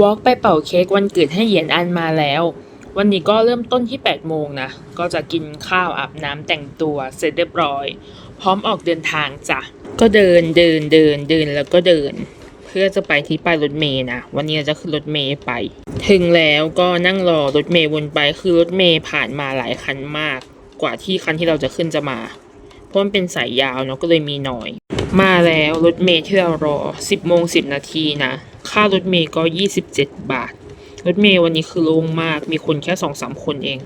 วอล์กไปเป่าเค้กวันเกิดให้เหยียนอันมาแล้ว วันนี้ก็เริ่มต้นที่ 8 โมงนะ ก็จะกินข้าวอาบน้ำแต่งตัวเสร็จเรียบร้อย พร้อมออกเดินทางจ้ะ ก็เดินเดินเดินเดินแล้วก็เดิน เพื่อจะไปที่ป้ายรถเมย์นะ วันนี้จะขึ้นรถเมย์ไป ถึงแล้วก็นั่งรอรถเมย์วนไปคือรถเมย์ผ่านมาหลายคันมาก กว่าที่คันที่เราจะขึ้นจะมา เพราะมันเป็นสายยาวเนาะก็เลยมีหน่อย มาแล้วรถเมย์ที่เรารอ 10โมง10 นาทีนะ ค่ารถเมย์ก็ 27 บาท รถเมย์วันนี้คือโล่งมาก มีคนแค่2-3คนเอง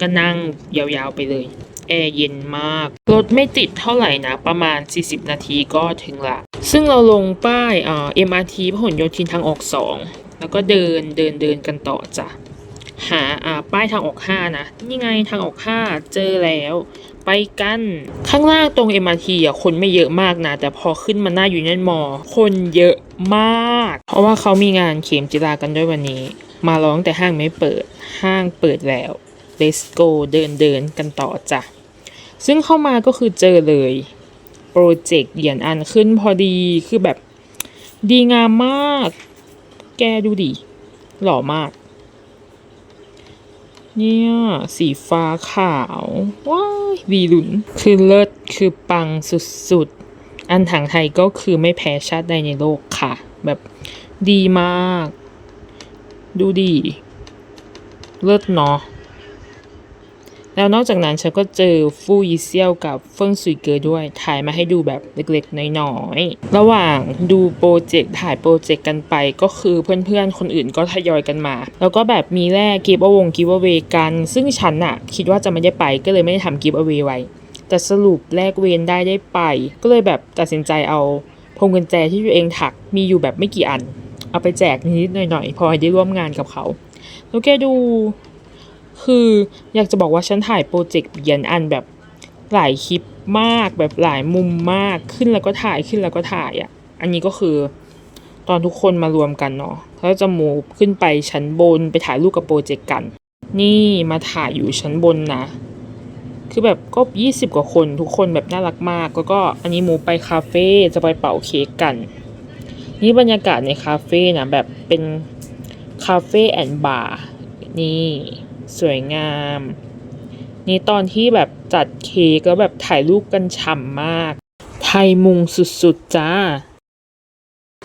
ก็นั่งยาวๆไปเลย แอร์เย็นมาก รถไม่ติดเท่าไหร่นะ ประมาณ 40 นาทีก็ถึงละ ซึ่งเราลงป้ายเอ่อ MRT พหลโยธินทางออก 2 แล้วก็เดินเดินเดินกันต่อจ้ะ หาป้ายทางออก 5 นะ นี่ไงทางออก 5 เจอแล้ว ไปกัน ข้างล่างตรง MRT อะคนไม่เยอะมากนะ แต่พอขึ้นมาหน้ายูเนียนมอ คนเยอะมาก เพราะว่าเขามีงานเข็มจิรากันด้วยวันนี้ มาร้องแต่ห้างไม่เปิด ห้างเปิดแล้ว let's go เดินเดินกันต่อจ้ะ ซึ่งเข้ามาก็คือเจอเลย โปรเจกต์เหรียญอันขึ้นพอดีคือแบบดีงามมาก แกดูดิหล่อมาก เนี่ยสีฟ้าขาวว้ายวีลุน คือเลิศคือปังสุดๆ อันถังไทยก็คือไม่แพ้ชาติใดในโลกค่ะ แบบดีมาก ดูดี เลิศเนาะ แล้วนอกจากนั้นฉันก็เจอฟู่ยีเซียวกับเฟิงซุยเกอด้วย ถ่ายมาให้ดูแบบเล็กๆ น้อยๆ ระหว่างดูโปรเจกต์ถ่ายโปรเจกต์กันไปก็คือเพื่อนๆ คนอื่นก็ทยอยกันมา แล้วก็แบบมีแลกกิฟต์วงกิฟต์เวกัน ซึ่งฉันอะคิดว่าจะไม่ได้ไปก็เลยไม่ได้ทำกิฟต์เวไว้ แต่สรุปแลกเวนได้ได้ไป ก็เลยแบบตัดสินใจเอาพวงกุญแจที่ตัวเองถักมีอยู่แบบไม่กี่อัน เอาไปแจกนิดๆหน่อยๆพอได้ร่วมงานกับเขาแล้วแกดู คืออยากจะบอกว่าฉันถ่ายโปรเจกต์เยียนอันแบบหลายคลิปมากแบบหลายมุมมากขึ้นแล้วก็ถ่ายขึ้นแล้วก็ถ่ายอะ่ะ อันนี้ก็คือตอนทุกคนมารวมกันเนาะแล้วจะมูฟขึ้นไปชั้นบนไปถ่ายรูปกับโปรเจกต์กัน นี่มาถ่ายอยู่ชั้นบนนะ คือแบบก็ยี่สิบกว่าคนทุกคนแบบน่ารักมาก แล้วก็อันนี้มูไปคาเฟ่จะไปเป่าเค้กกัน นี่บรรยากาศในคาเฟ่นะแบบเป็นคาเฟ่แอนด์บาร์นี่ สวยงาม นี่ตอนที่แบบจัดเค้กแล้วแบบถ่ายรูปกันฉ่ำมาก ไทยมุงสุดๆจ้า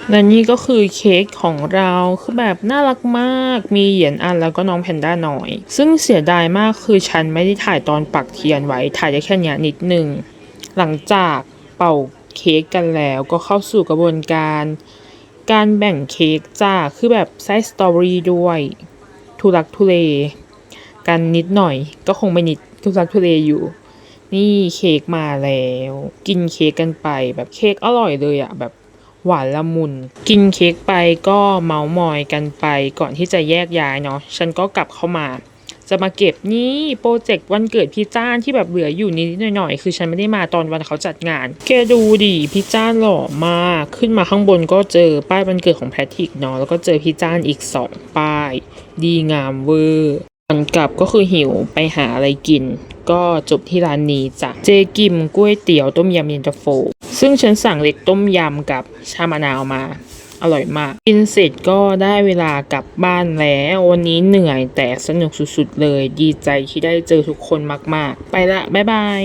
และนี่ก็คือเค้กของเราคือแบบน่ารักมาก มีเหรียญอันแล้วก็น้องแพนด้าหน้อย ซึ่งเสียดายมากคือฉันไม่ได้ถ่ายตอนปักเทียนไว้ ถ่ายได้แค่เนี้ยนิดนึง หลังจากเป่าเค้กกันแล้วก็เข้าสู่กระบวนการ การแบ่งเค้กจ้า คือแบบไส้สตรอเบอรี่ด้วย ทุลักทุเล กันนิดหน่อย ก็คงไม่นิดทุลักทุเลอยู่ นี่เค้กมาแล้ว กินเค้กกันไปแบบเค้กอร่อยเลยอะแบบหวานละมุน กินเค้กไปก็เมาส์มอยกันไปก่อนที่จะแยกย้ายเนาะฉันก็กลับเข้ามา จะมาเก็บนี่โปรเจกต์วันเกิดพี่จ้านที่แบบเหลืออยู่นิดหน่อยๆคือฉันไม่ได้มาตอนวันเขาจัดงาน แกดูดิพี่จ้านหล่อมากขึ้นมาข้างบนก็เจอป้ายวันเกิดของแพทริกเนาะแล้วก็เจอพี่จ้านอีกสองป้าย ดีงามเวอร์ ก่อนกลับก็คือหิวไปหาอะไรกิน ก็จบที่ร้านนี้จ้ะเจกิมก๋วยเตี๋ยวต้มยำเย็นตาโฟ ซึ่งฉันสั่งเล็กต้มยำกับชามะนาวมาอร่อยมาก กินเสร็จก็ได้เวลากลับบ้านแล้ว วันนี้เหนื่อยแต่สนุกสุดๆเลย ดีใจที่ได้เจอทุกคนมากๆ ไปละ บ๊ายบาย